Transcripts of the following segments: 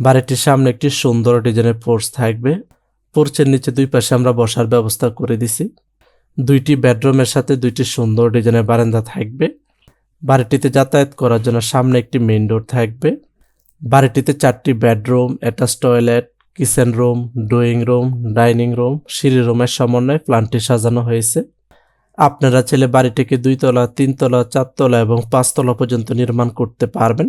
বাড়িটির সামনে একটি সুন্দর ডিজাইনের পোর্চ থাকবে। পোর্চের নিচে দুই পাশে আমরা বসার ব্যবস্থা করে দিছি। দুইটি বেডরুমের সাথে দুইটি সুন্দর ডিজাইনের বারান্দা থাকবে। বাড়িটিতে যাতায়াত করার জন্য সামনে একটি মেইন ডোর থাকবে। বাড়িটিতে চারটি bedroom, attach toilet, kitchen room, drawing room, dining room, সিঁড়ি রুমের সমন্বয়ে প্ল্যানটি সাজানো হয়েছে। আপনারা ছেলে বাড়িটিকে দুইতলা, তিনতলা, চারতলা এবং পাঁচতলা পর্যন্ত নির্মাণ করতে পারবেন।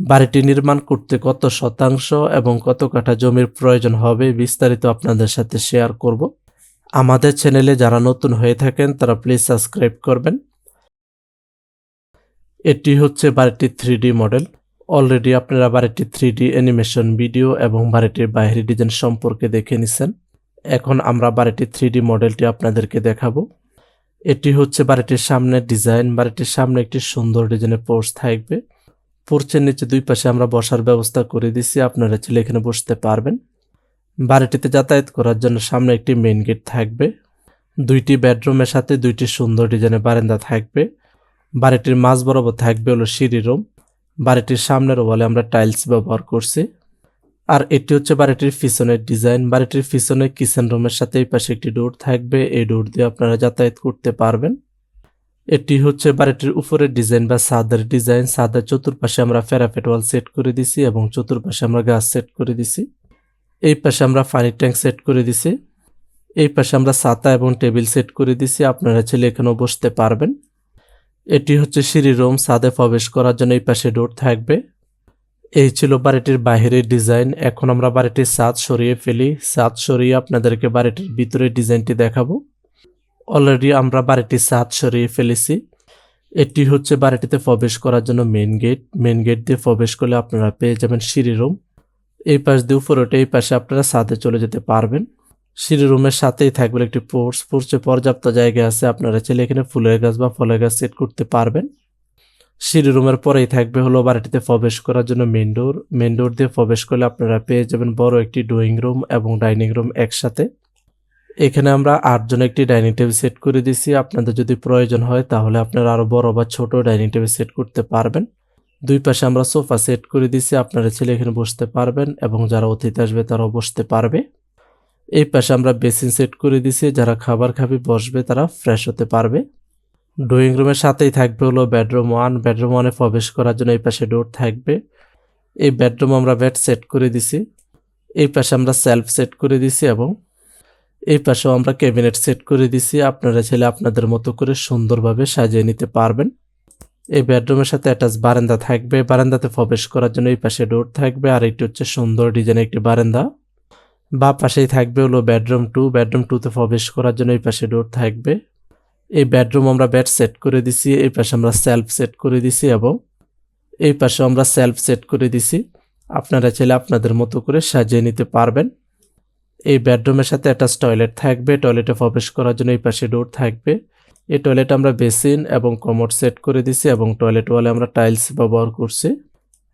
বাড়িটি নির্মাণ করতে কত শতাংশ এবং কত কাঠা জমির প্রয়োজন হবে বিস্তারিত আপনাদের সাথে শেয়ার করব। আমাদের চ্যানেলে যারা নতুন হয়ে থাকেন, তারা প্লিজ সাবস্ক্রাইব করবেন। এটি হচ্ছে বাড়িটির থ্রি মডেল। অলরেডি আপনারা বাড়িটির থ্রি অ্যানিমেশন ভিডিও এবং বাড়িটির বাইরের ডিজাইন সম্পর্কে দেখে নিছেন। এখন আমরা বাড়িটির থ্রি মডেলটি আপনাদেরকে দেখাবো। এটি হচ্ছে বাড়িটির সামনের ডিজাইন। বাড়িটির সামনে একটি সুন্দর ডিজাইনের পোর্চ থাকবে। পোর্চের নিচে দুই পাশে আমরা বসার ব্যবস্থা করে দিছি। আপনারা ছেলে এখানে বসতে পারবেন। বাড়িটিতে যাতায়াত করার জন্য সামনে একটি মেইন গেট থাকবে। দুইটি বেডরুমের সাথে দুইটি সুন্দর ডিজাইনের বারান্দা থাকবে। বাড়িটির মাঝ বরাবর থাকবে হলো সিঁড়ি রুম বাড়িটির সামনের ওয়ালে আমরা টাইলস ব্যবহার করছি। আর এটি হচ্ছে বাড়িটির পিছনের ডিজাইন বাড়িটির পিছনে কিচেন রুমের সাথে এই পাশে একটি ডোর থাকবে। এই ডোর দিয়ে আপনারা যাতায়াত করতে পারবেন। এটি হচ্ছে বাড়িটির উপরের ডিজাইন বা সাদার ডিজাইন ছাদের চতুর্পাশে আমরা প্যারাফেট ওয়াল সেট করে দিছি এবং চতুর্পাশে আমরা গাছ সেট করে দিছি। এই পাশে আমরা পানির ট্যাঙ্ক সেট করে দিছি। এই পাশে আমরা ছাতা এবং টেবিল সেট করে দিছি। আপনারা ছেলে এখানেও বসতে পারবেন। এটি হচ্ছে সিঁড়ি রুম। ছাদে প্রবেশ করার জন্য এই পাশে ডোর থাকবে। এই ছিল বাড়িটির বাহিরের ডিজাইন এখন আমরা বাড়িটির ছাদ সরিয়ে ফেলি। ছাদ সরিয়ে আপনাদেরকে বাড়িটির ভিতরের ডিজাইনটি দেখাবো। অলরেডি আমরা বাড়িটির ছাদ সরিয়ে ফেলেছি। এটি হচ্ছে বাড়িটিতে প্রবেশ করার জন্য মেন গেট মেন গেট দিয়ে প্রবেশ করলে আপনারা পেয়ে যাবেন সিঁড়ি রুম। এই পাশ দিয়ে উপরে ওঠে এই পাশে আপনারা ছাদে চলে যেতে পারবেন। সিঁড়ি রুমের সাথেই থাকবে একটি পোর্স পোর্সে পর্যাপ্ত জায়গা আছে, আপনারা চাইলে এখানে ফুলের গাছ বা ফলের গাছ সেট করতে পারবেন। সিঁড়ি রুমের পরেই থাকবে হলো বাড়িটিতে প্রবেশ করার জন্য মেন ডোর মেন ডোর দিয়ে প্রবেশ করলে আপনারা পেয়ে যাবেন বড় একটি ড্রয়িং রুম এবং ডাইনিং রুম একসাথে। এখানে আমরা আটজন একটি ডাইনিং টেবিল সেট করে দিছি আপনাদের যদি প্রয়োজন হয়, তাহলে আপনারা আরও বড় বা ছোট ডাইনিং টেবিল সেট করতে পারবেন। দুই পাশে আমরা সোফা সেট করে দিছি আপনারা ছেলে এখানে বসতে পারবেন এবং যারা অতিথি আসবে, তারাও বসতে পারবে। এই পাশে আমরা বেসিন সেট করে দিছি যারা খাবার খাবে, বসবে, তারা ফ্রেশ হতে পারবে। ড্রয়িং রুমের সাথেই থাকবে হলো বেডরুম ওয়ান। বেডরুম ওয়ানে প্রবেশ করার জন্য এই পাশে ডোর থাকবে। এই বেডরুম আমরা বেড সেট করে দিছি এই পাশে আমরা সেলফ সেট করে দিছি এবং এই পাশেও আমরা ক্যাবিনেট সেট করে দিছি। আপনারা ছেলে আপনাদের মতো করে সুন্দরভাবে সাজিয়ে নিতে পারবেন। এই বেডরুমের সাথে অ্যাটাচ বারান্দা থাকবে। বারান্দাতে প্রবেশ করার জন্য এই পাশে ডোর থাকবে। আর একটি হচ্ছে সুন্দর ডিজাইনের একটি বারান্দা। বা পাশেই থাকবে হলো বেডরুম টু বেডরুম টুতে প্রবেশ করার জন্য এই পাশে ডোর থাকবে। এই বেডরুম আমরা বেড সেট করে দিছি। এই পাশে আমরা সেলফ সেট করে দিছি এবং এই পাশে আমরা সেলফ সেট করে দিছি। আপনারা চাইলে আপনাদের মতো করে সাজিয়ে নিতে পারবেন। এই বেডরুমের সাথে অ্যাটাচ টয়লেট থাকবে। টয়লেটে প্রবেশ করার জন্য এই পাশে ডোর থাকবে। এই টয়লেট আমরা বেসিন এবং কমোড সেট করে দিছি এবং টয়লেট ওয়ালে আমরা টাইলস ব্যবহার করছি।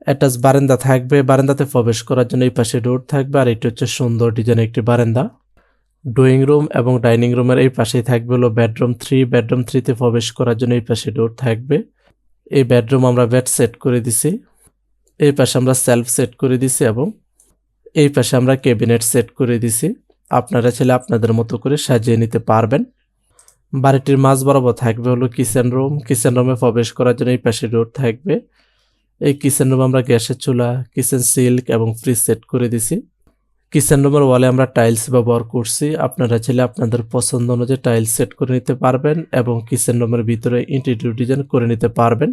অ্যাটাচ বারান্দা থাকবে। বারান্দাতে প্রবেশ করার জন্য এই পাশে ডোর থাকবে আর এটি হচ্ছে সুন্দর ডিজাইন একটি বারান্দা। ড্রয়িং রুম এবং ডাইনিং রুমের এই পাশেই থাকবে হলো বেডরুম থ্রি বেডরুম থ্রিতে প্রবেশ করার জন্য এই পাশে ডোর থাকবে। এই বেডরুম আমরা বেড সেট করে দিছি এই পাশে আমরা সেলফ সেট করে দিছি এবং এই পাশে আমরা ক্যাবিনেট সেট করে দিছি। আপনারা ছেলে আপনাদের মতো করে সাজিয়ে নিতে পারবেন। বাড়িটির মাঝ বরাবর থাকবে হলো কিচেন রুম কিচেন রুমে প্রবেশ করার জন্য এই পাশে ডোর থাকবে। এই কিচেন রুম আমরা গ্যাসের চুলা কিচেন সিল্ক এবং ফ্রিজ সেট করে দিছি। কিচেন রুমের ওয়ালে আমরা টাইলস ব্যবহার করছি। আপনারা চাইলে আপনাদের পছন্দ অনুযায়ী টাইলস সেট করে নিতে পারবেন এবং কিচেন রুমের ভিতরে ইন্টেরিয়র ডিজাইন করে নিতে পারবেন।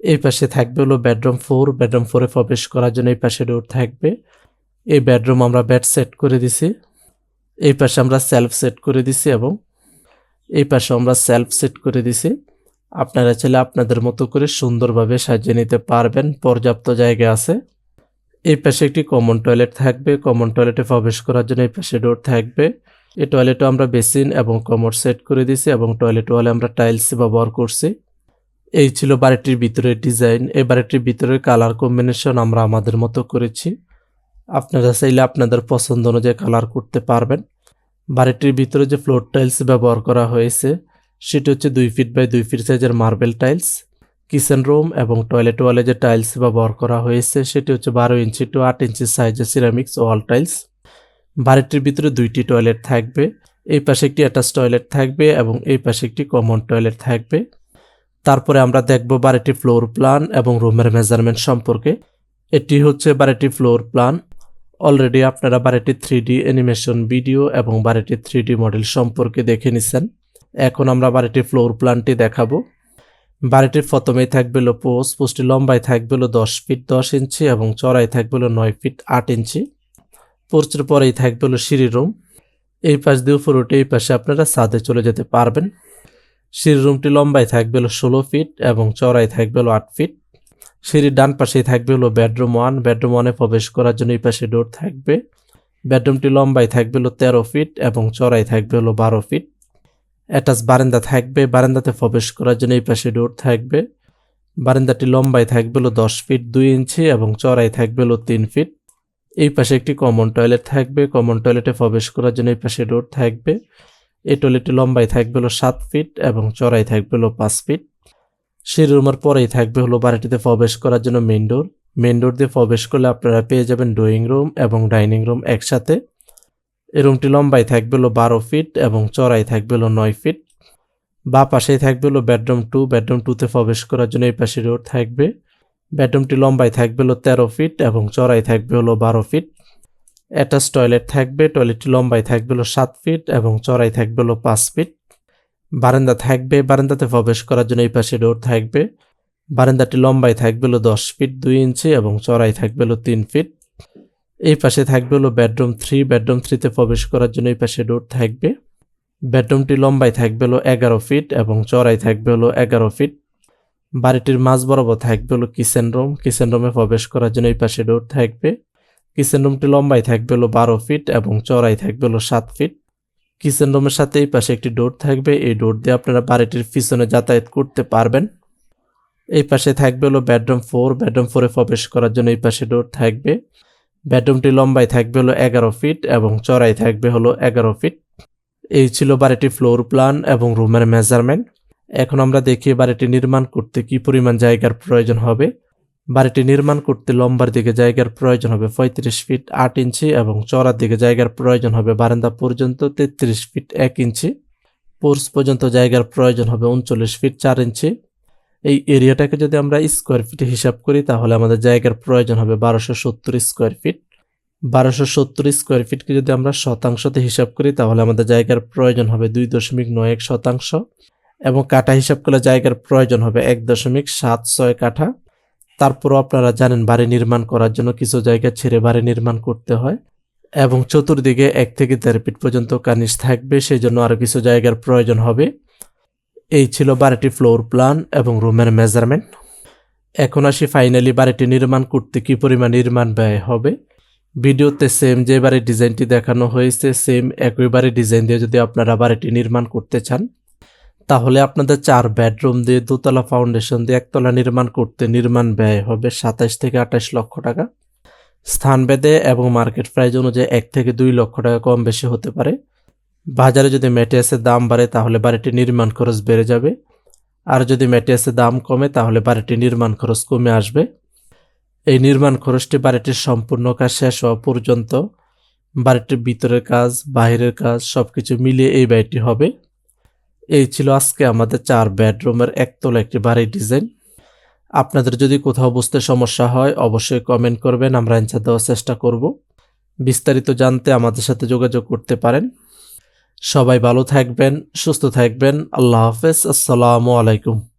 এই পাশে থাকবে হলো বেডরুম ফোর বেডরুম ফোরে প্রবেশ করার জন্য এই পাশে ডোর থাকবে। এই বেডরুম আমরা বেড সেট করে দিছি। এই পাশে আমরা সেলফ সেট করে দিছি এবং এই পাশে আমরা সেলফ সেট করে দিছি। আপনারা চাইলে আপনাদের মতো করে সুন্দরভাবে সাজিয়ে নিতে পারবেন, পর্যাপ্ত জায়গা আছে। এই পাশে একটি কমন টয়লেট থাকবে। কমন টয়লেটে প্রবেশ করার জন্য এই পাশে ডোর থাকবে। এই টয়লেটও আমরা বেসিন এবং কমোড সেট করে দিছি এবং টয়লেট ওয়ালে আমরা টাইলস ব্যবহার করছি। এই ছিল বাড়িটির ভিতরের ডিজাইন এই বাড়িটির ভিতরের কালার কম্বিনেশন আমরা আমাদের মতো করেছি। আপনারা চাইলে আপনাদের পছন্দ অনুযায়ী কালার করতে পারবেন। বাড়িটির ভিতরে যে ফ্লোর টাইলস ব্যবহার করা হয়েছে, সেটি হচ্ছে দুই ফিট বাই দুই ফিট সাইজের মার্বেল টাইলস কিচেন রুম এবং টয়লেট ওয়ালে যে টাইলস ব্যবহার করা হয়েছে, সেটি হচ্ছে বারো ইঞ্চি টু আট ইঞ্চি সাইজের সিরামিক্স ওয়াল টাইলস বাড়িটির ভিতরে দুইটি টয়লেট থাকবে, এই পাশে একটি অ্যাটাচ টয়লেট থাকবে এবং এই পাশে একটি কমন টয়লেট থাকবে। তারপরে আমরা দেখব বাড়িটির ফ্লোর প্ল্যান এবং রুমের মেজারমেন্ট সম্পর্কে। এটি হচ্ছে বাড়িটির ফ্লোর প্ল্যান অলরেডি আপনারা বারোটি থ্রি ডি অ্যানিমেশন ভিডিও এবং বারোটি থ্রি ডি মডেল সম্পর্কে দেখে নিছেন। এখন আমরা বারোটি ফ্লোর প্ল্যানটি দেখাবো। বাড়িটির প্রথমেই থাকবে হলো পোস্ট পোস্টটি লম্বায় থাকবে হলো দশ ফিট দশ ইঞ্চি এবং চড়াই থাকবে হলো নয় ফিট আট ইঞ্চি পোস্টের পরেই থাকবে হলো সিঁড়ি রুম এই পাশ দিয়ে উপর উঠে এই পাশে আপনারা ছাদে চলে যেতে পারবেন। সিঁড়ি রুমটি লম্বায় থাকবে হলো ষোলো ফিট এবং চড়াই থাকবে হলো আট ফিট সিঁড়ির ডান পাশেই থাকবে হলো বেডরুম ওয়ান। বেডরুম ওয়ানে প্রবেশ করার জন্য এই পাশে ডোর থাকবে। বেডরুমটি লম্বায় থাকবে হলো তেরো ফিট এবং চড়াই থাকবে হলো বারো ফিট। অ্যাটাচ বারান্দা থাকবে। বারান্দাতে প্রবেশ করার জন্য এই পাশে ডোর থাকবে। বারান্দাটি লম্বায় থাকবে হলো দশ ফিট দুই ইঞ্চি এবং চড়াই থাকবে হলো তিন ফিট। এই পাশে একটি কমন টয়লেট থাকবে। কমন টয়লেটে প্রবেশ করার জন্য এই পাশে ডোর থাকবে। এই টয়লেটটি লম্বায় থাকবে হলো সাত ফিট এবং চড়াই থাকবে হলো পাঁচ ফিট। সেই রুমের পরেই থাকবে হলো বাড়িটিতে প্রবেশ করার জন্য মেন ডোর মেন ডোর দিয়ে প্রবেশ করলে আপনারা পেয়ে যাবেন ড্রয়িং রুম এবং ডাইনিং রুম একসাথে। এই রুমটি লম্বায় থাকবে হলো বারো ফিট এবং চড়াই থাকবে হলো নয় ফিট বা পাশেই থাকবে হলো বেডরুম টু বেডরুম টুতে প্রবেশ করার জন্য এই পাশে রোড থাকবে। বেডরুমটি লম্বায় থাকবে হলো তেরো ফিট এবং চড়াই থাকবে হলো বারো ফিট অ্যাটাচ টয়লেট থাকবে। টয়লেটটি লম্বায় থাকবে হলো সাত ফিট এবং চড়াই থাকবে হলো পাঁচ ফিট বারান্দা থাকবে, বারান্দাতে প্রবেশ করার জন্য এই পাশে ডোর থাকবে। বারান্দাটি লম্বায় থাকবে হলো দশ ফিট দুই ইঞ্চি এবং চড়াই থাকবে হলো তিন ফিট এই পাশে থাকবে হলো বেডরুম থ্রি বেডরুম থ্রিতে প্রবেশ করার জন্য এই পাশে ডোর থাকবে। বেডরুমটি লম্বায় থাকবে হলো এগারো ফিট এবং চড়াই থাকবে হলো এগারো ফিট বাড়িটির মাঝ বরাবর থাকবে হলো কিচেন রুম কিচেন রুমে প্রবেশ করার জন্য এই পাশে ডোর থাকবে। কিচেন রুমটি লম্বায় থাকবে হলো বারো ফিট এবং চড়াই থাকবে হলো সাত ফিট কিচেন রুমের সাথে এই পাশে একটি ডোর থাকবে, এই ডোর দিয়ে আপনারা বাড়িটির পিছনে যাতায়াত করতে পারবেন। এই পাশে থাকবে হলো বেডরুম ফোর বেডরুম ফোরে প্রবেশ করার জন্য এই পাশে ডোর থাকবে। বেডরুমটি লম্বায় থাকবে হলো এগারো ফিট এবং চড়াই থাকবে হলো এগারো ফিট এই ছিল বাড়িটির ফ্লোর প্ল্যান এবং রুমের মেজারমেন্ট এখন আমরা দেখি বাড়িটি নির্মাণ করতে কি পরিমাণ জায়গার প্রয়োজন হবে। বাড়িটি নির্মাণ করতে লম্বার দিকে জায়গার প্রয়োজন হবে পঁয়ত্রিশ ফিট আট ইঞ্চি এবং চড়ার দিকে জায়গার প্রয়োজন হবে বারান্দা পর্যন্ত তেত্রিশ ফিট এক ইঞ্চি। পোর্স পর্যন্ত জায়গার প্রয়োজন হবে উনচল্লিশ ফিট চার ইঞ্চি। এই এরিয়াটাকে যদি আমরা স্কোয়ার ফিটে হিসাব করি, তাহলে আমাদের জায়গার প্রয়োজন হবে বারোশো সত্তর স্কোয়ার ফিট। বারোশো সত্তর স্কোয়ার ফিটকে যদি আমরা শতাংশতে হিসাব করি, তাহলে আমাদের জায়গার প্রয়োজন হবে দুই দশমিক নয় এক শতাংশ এবং কাঠা হিসাব করলে জায়গার প্রয়োজন হবে এক দশমিক সাত ছয় কাঠা। তারপরও আপনারা জানেন বাড়ি নির্মাণ করার জন্য কিছু জায়গা ছেড়ে বাড়ি নির্মাণ করতে হয় এবং চতুর্দিকে এক থেকে দেড় ফিট পর্যন্ত কানিস থাকবে সেই জন্য আরও কিছু জায়গার প্রয়োজন হবে। এই ছিল বাড়িটি ফ্লোর প্ল্যান এবং রুমের মেজারমেন্ট। এখন আসি ফাইনালি বাড়িটি নির্মাণ করতে কি পরিমাণ নির্মাণ ব্যয় হবে। ভিডিওতে সেম যে বাড়ির ডিজাইনটি দেখানো হয়েছে সেম একই বাড়ির ডিজাইন দিয়ে যদি আপনারা বাড়িটি নির্মাণ করতে চান তাহলে আপনাদের চার বেডরুম দিয়ে দোতলা ফাউন্ডেশন দিয়ে একতলা নির্মাণ করতে নির্মাণ ব্যয় হবে সাতাশ থেকে আঠাশ লক্ষ টাকা। স্থান ভেদে এবং মার্কেট প্রাইস অনুযায়ী এক থেকে দুই লক্ষ টাকা কম বেশি হতে পারে। বাজারে যদি ম্যাটিয়াসের দাম বাড়ে, তাহলে বাড়িটি নির্মাণ খরচ বেড়ে যাবে। আর যদি ম্যাটিয়াসের দাম কমে, তাহলে বাড়িটি নির্মাণ খরচ কমে আসবে। এই নির্মাণ খরচটি বাড়িটির সম্পূর্ণ কাজ শেষ হওয়া পর্যন্ত বাড়িটির ভিতরের কাজ, বাহিরের কাজ সব কিছু মিলিয়ে এই বাড়িটি হবে। এই ছিল আজকে আমাদের চার বেডরুমের একতলা একটি বাড়ির ডিজাইন। আপনাদের যদি কোথাও বুঝতে সমস্যা হয়, অবশ্যই কমেন্ট করবেন, আমরা অ্যান্সার দেওয়ার চেষ্টা করব। বিস্তারিত জানতে আমাদের সাথে যোগাযোগ করতে পারেন। সবাই ভালো থাকবেন, সুস্থ থাকবেন। আল্লাহ হাফেজ, আসসালামু আলাইকুম।